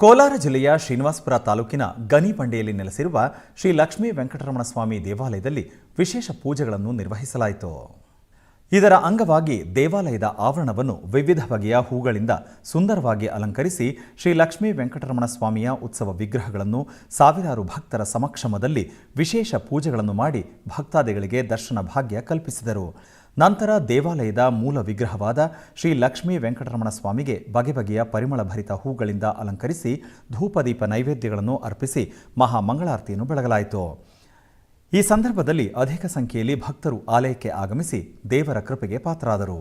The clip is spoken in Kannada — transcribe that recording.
ಕೋಲಾರ ಜಿಲ್ಲೆಯ ಶ್ರೀನಿವಾಸಪುರ ತಾಲೂಕಿನ ಗನಿಪಂಡೆಯಲ್ಲಿ ನೆಲೆಸಿರುವ ಶ್ರೀ ಲಕ್ಷ್ಮೀ ವೆಂಕಟರಮಣ ಸ್ವಾಮಿ ದೇವಾಲಯದಲ್ಲಿ ವಿಶೇಷ ಪೂಜೆಗಳನ್ನು ನಿರ್ವಹಿಸಲಾಯಿತು. ಇದರ ಅಂಗವಾಗಿ ದೇವಾಲಯದ ಆವರಣವನ್ನು ವಿವಿಧ ಬಗೆಯ ಹೂಗಳಿಂದ ಸುಂದರವಾಗಿ ಅಲಂಕರಿಸಿ ಶ್ರೀ ಲಕ್ಷ್ಮೀ ವೆಂಕಟರಮಣ ಸ್ವಾಮಿಯ ಉತ್ಸವ ವಿಗ್ರಹಗಳನ್ನು ಸಾವಿರಾರು ಭಕ್ತರ ಸಮಕ್ಷಮದಲ್ಲಿ ವಿಶೇಷ ಪೂಜೆಗಳನ್ನು ಮಾಡಿ ಭಕ್ತಾದಿಗಳಿಗೆ ದರ್ಶನ ಭಾಗ್ಯ ಕಲ್ಪಿಸಿದರು. ನಂತರ ದೇವಾಲಯದ ಮೂಲ ವಿಗ್ರಹವಾದ ಶ್ರೀ ಲಕ್ಷ್ಮೀ ವೆಂಕಟರಮಣ ಸ್ವಾಮಿಗೆ ಬಗೆ ಬಗೆಯ ಪರಿಮಳ ಭರಿತ ಹೂಗಳಿಂದ ಅಲಂಕರಿಸಿ ಧೂಪದೀಪ ನೈವೇದ್ಯಗಳನ್ನು ಅರ್ಪಿಸಿ ಮಹಾಮಂಗಳಾರತಿಯನ್ನು ಬೆಳಗಲಾಯಿತು. ಈ ಸಂದರ್ಭದಲ್ಲಿ ಅಧಿಕ ಸಂಖ್ಯೆಯಲ್ಲಿ ಭಕ್ತರು ಆಲಯಕ್ಕೆ ಆಗಮಿಸಿ ದೇವರ ಕೃಪೆಗೆ ಪಾತ್ರರಾದರು.